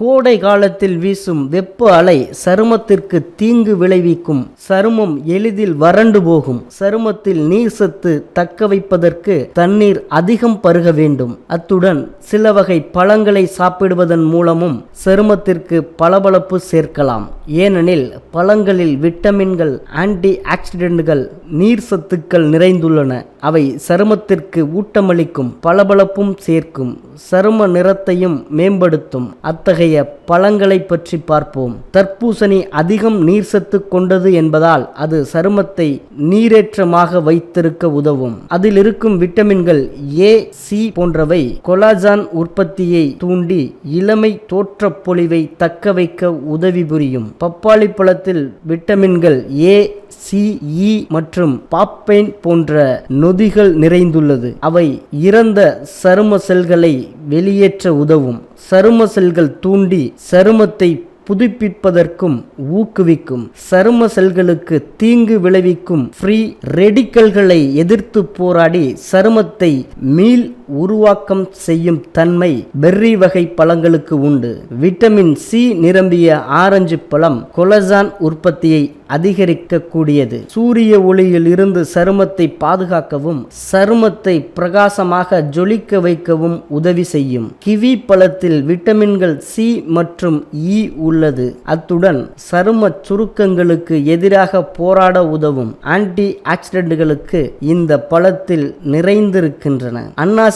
கோடை காலத்தில் வீசும் வெப்ப அலை சருமத்திற்கு தீங்கு விளைவிக்கும். சருமம் எளிதில் வறண்டு போகும். சருமத்தில் நீர் சத்து தக்க வைப்பதற்கு தண்ணீர் அதிகம் பருக வேண்டும். அத்துடன் சில வகை பழங்களை சாப்பிடுவதன் மூலமும் சருமத்திற்கு பளபளப்பு சேர்க்கலாம். ஏனெனில் பழங்களில் விட்டமின்கள் ஆன்டி ஆக்சிடென்ட்கள் நீர் சத்துக்கள் நிறைந்துள்ளன. அவை சருமத்திற்கு ஊட்டமளிக்கும் பளபளப்பும் சேர்க்கும் சரும நிறத்தையும் மேம்படுத்தும். அத்தகைய பழங்களை பற்றி பார்ப்போம். தர்பூசணி அதிகம் நீர் சத்து கொண்டது என்பதால் அது சருமத்தை நீரேற்றமாக வைத்திருக்க உதவும். அதில் இருக்கும் விட்டமின்கள் ஏ சி போன்றவை கொலாஜான் உற்பத்தியை தூண்டி இளமை தோற்றப்பொழிவை தக்க வைக்க உதவி புரியும். பப்பாளி பழத்தில் விட்டமின்கள் ஏ சி இ மற்றும் பாப்பைன் போன்ற நொதிகள் நிறைந்துள்ளது. அவை இறந்த சரும செல்களை வெளியேற்ற உதவும். சரும செல்கள் தூண்டி சருமத்தை புதுப்பிப்பதற்கும் ஊக்குவிக்கும். சரும செல்களுக்கு தீங்கு விளைவிக்கும் ஃப்ரீ ரெடிக்கல்களை எதிர்த்து போராடி சருமத்தை மீள் உருவாக்கம் செய்யும் தன்மை பெர்ரி வகை பழங்களுக்கு உண்டு. விட்டமின் சி நிரம்பிய ஆரஞ்சு பழம் கொலசான் உற்பத்தியை அதிகரிக்க கூடியது சூரிய ஒளியில் இருந்து சருமத்தை பாதுகாக்கவும் சருமத்தை பிரகாசமாக ஜொலிக்க வைக்கவும் உதவி செய்யும். கிவி பழத்தில் விட்டமின்கள் சி மற்றும் இ உள்ளது. அத்துடன் சரும சுருக்கங்களுக்கு எதிராக போராட உதவும் ஆன்டி ஆக்சிடென்ட்களுக்கு இந்த பழத்தில் நிறைந்திருக்கின்றன.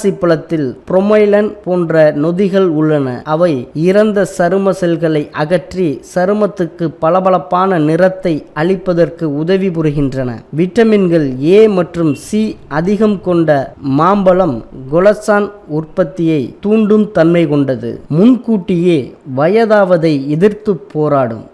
அன்னாசி பழத்தில் புரொமைலன் போன்ற நொதிகள் உள்ளன. அவை இறந்த சரும செல்களை அகற்றி சருமத்துக்கு பளபளப்பான நிறத்தை அளிப்பதற்கு உதவி புரிகின்றன. விட்டமின்கள் ஏ மற்றும் சி அதிகம் கொண்ட மாம்பழம் கொலசான் உற்பத்தியை தூண்டும் தன்மை கொண்டது. முன்கூட்டியே வயதாவதை எதிர்த்து போராடும்.